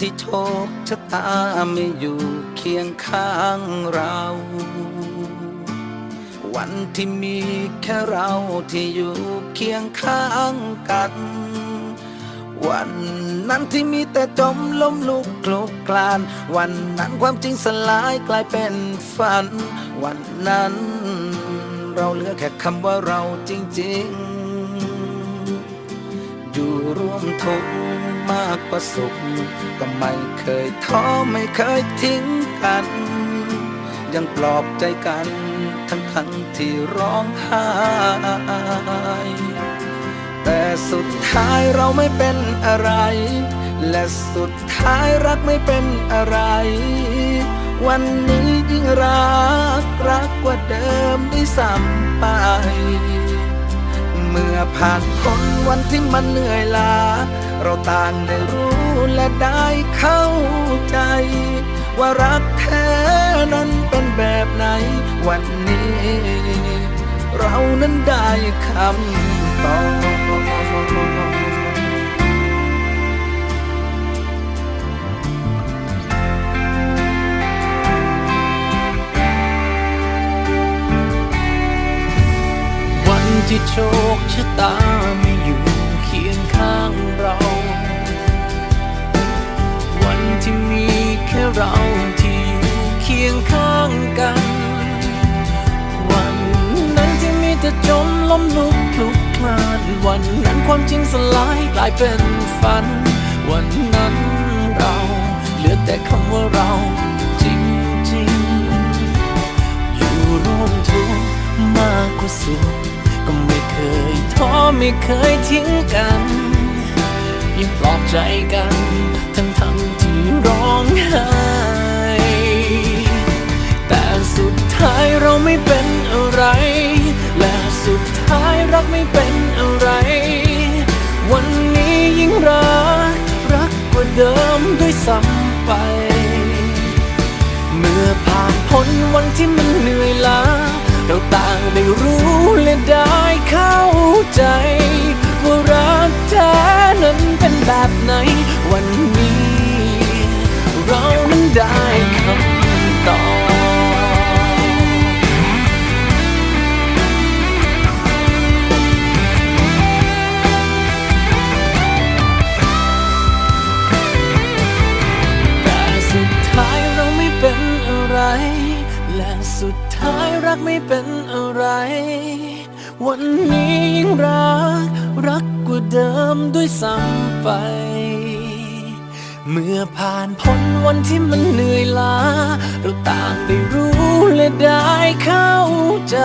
ที่โชคชะตาไม่อยู่เคียงข้างเรา วันที่มีแค่เราที่อยู่เคียงข้างกัน วันนั้นที่มีแต่จมล้มลุกคลุกคลาน วันนั้นความจริงสลายกลายเป็นฝัน วันนั้น เราเหลือแค่คำว่าเราจริง ๆ อยู่ร่วมทุกข์ มากกว่าสุข ก็ไม่เคยท้อไม่เคยทิ้งกัน ยังปลอบใจกัน ทั้งทั้งที่ร้องไห้แต่สุดท้ายเราไม่เป็นอะไร และสุดท้ายรักไม่เป็นอะไร วันนี้ยิ่งรักรักกว่าเดิมได้วยซ้ำไป มื่อผ่านพ้นวันที่มันเหนื่อยล้า เราต่างได้รู้และได้เข้าใจ ว่ารักแท้นั้นเป็นแบบไหนวันนี้ เรานั้นได้คำตอบ ที่โชคชะตาไม่อยู่เคียงข้างเรา วันที่มีแค่เราที่อยู่เคียงข้างกัน วันนั้นที่มีแต่จมล้มลุกคลุกคลานวันนั้นความจริงสลายกลายเป็นฝัน วันนั้นเราเหลือแต่คำว่าเราจริงๆอยู่ร่วมทุกข์มากกว่าสุข ไม่เคยทิ้งกัน ยังปลอบใจกัน ทั้งทั้งที่ร้องไห้แต่สุดท้ายเราไม่เป็นอะไร และสุดท้ายรักไม่เป็นอะไร วันนี้ยิ่งรัก รักกว่าเดิมด้วยซ้ำไป เมื่อผ่านพ้นวันที่มันเหนื่อยล้า แบบไหน วันนี้ เรานั้นได้คำตอบแต่สุดท้ายเราไม่เป็นอะไรและสุดท้ายรักไม่เป็นอะไร วันนี้ยิ่งรัก รักกว่าเดิมด้วยซ้ำไป เมื่อผ่านพ้นวันที่มันเหนื่อยล้า เราต่างได้รู้และได้เข้าใจ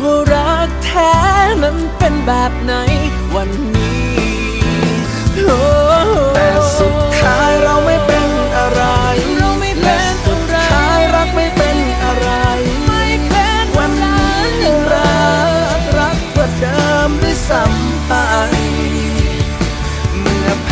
ว่ารักแท้นั้นเป็นแบบไหนวันนี้